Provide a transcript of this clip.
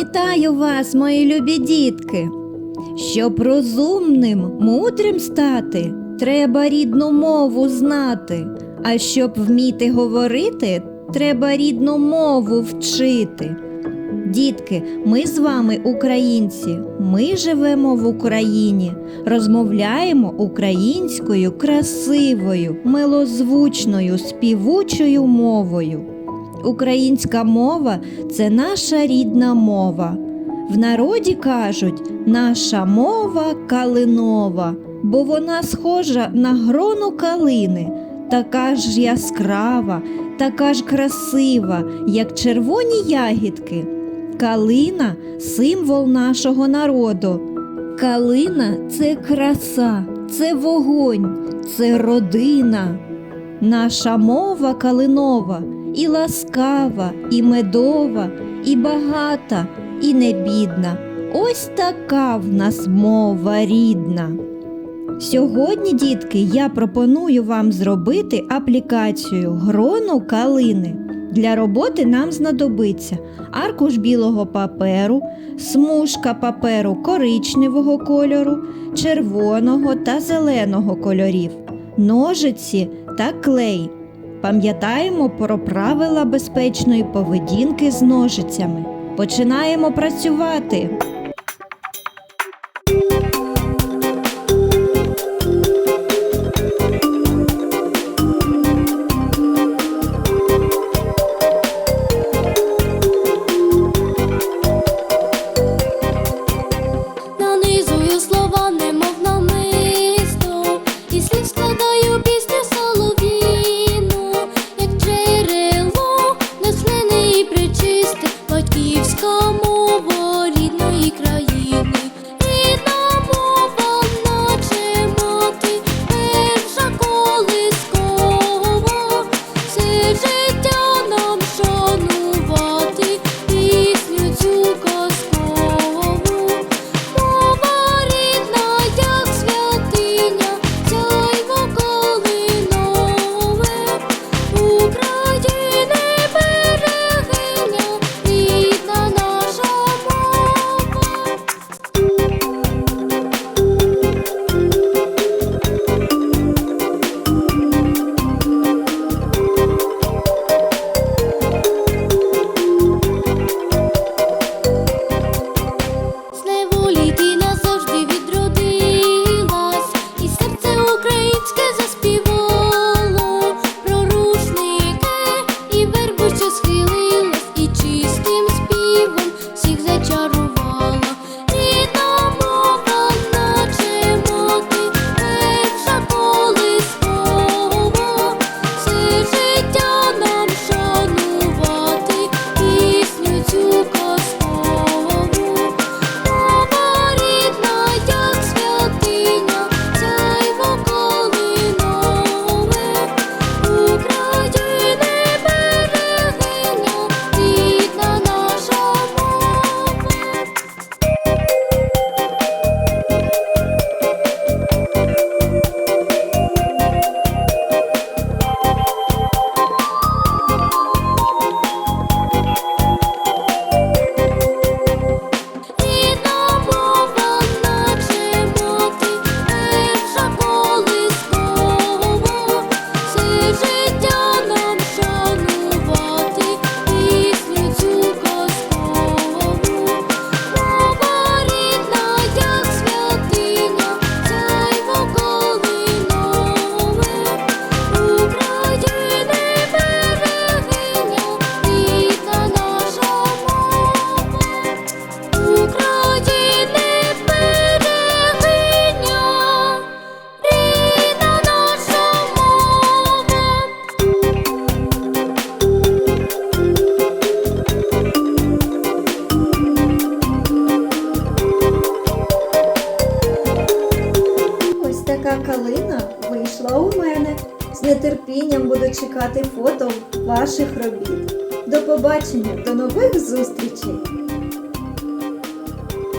Вітаю вас, мої любі дітки. Щоб розумним, мудрим стати, треба рідну мову знати. А щоб вміти говорити, треба рідну мову вчити. Дітки, ми з вами українці. Ми живемо в Україні, розмовляємо українською красивою, милозвучною, співучою мовою. Українська мова це наша рідна мова. В народі кажуть, наша мова калинова, бо вона схожа на грону калини, така ж яскрава, така ж красива, як червоні ягідки. Калина символ нашого народу. Калина це краса, це вогонь, це родина. Наша мова калинова і ласкава, і медова, і багата, і не бідна. Ось така в нас мова рідна. Сьогодні, дітки, я пропоную вам зробити аплікацію грону калини. Для роботи нам знадобиться аркуш білого паперу, смужка паперу коричневого кольору, червоного та зеленого кольорів, ножиці та клей. Пам'ятаємо про правила безпечної поведінки з ножицями. Починаємо працювати. З нетерпінням буду чекати фото ваших робіт. До побачення, до нових зустрічей!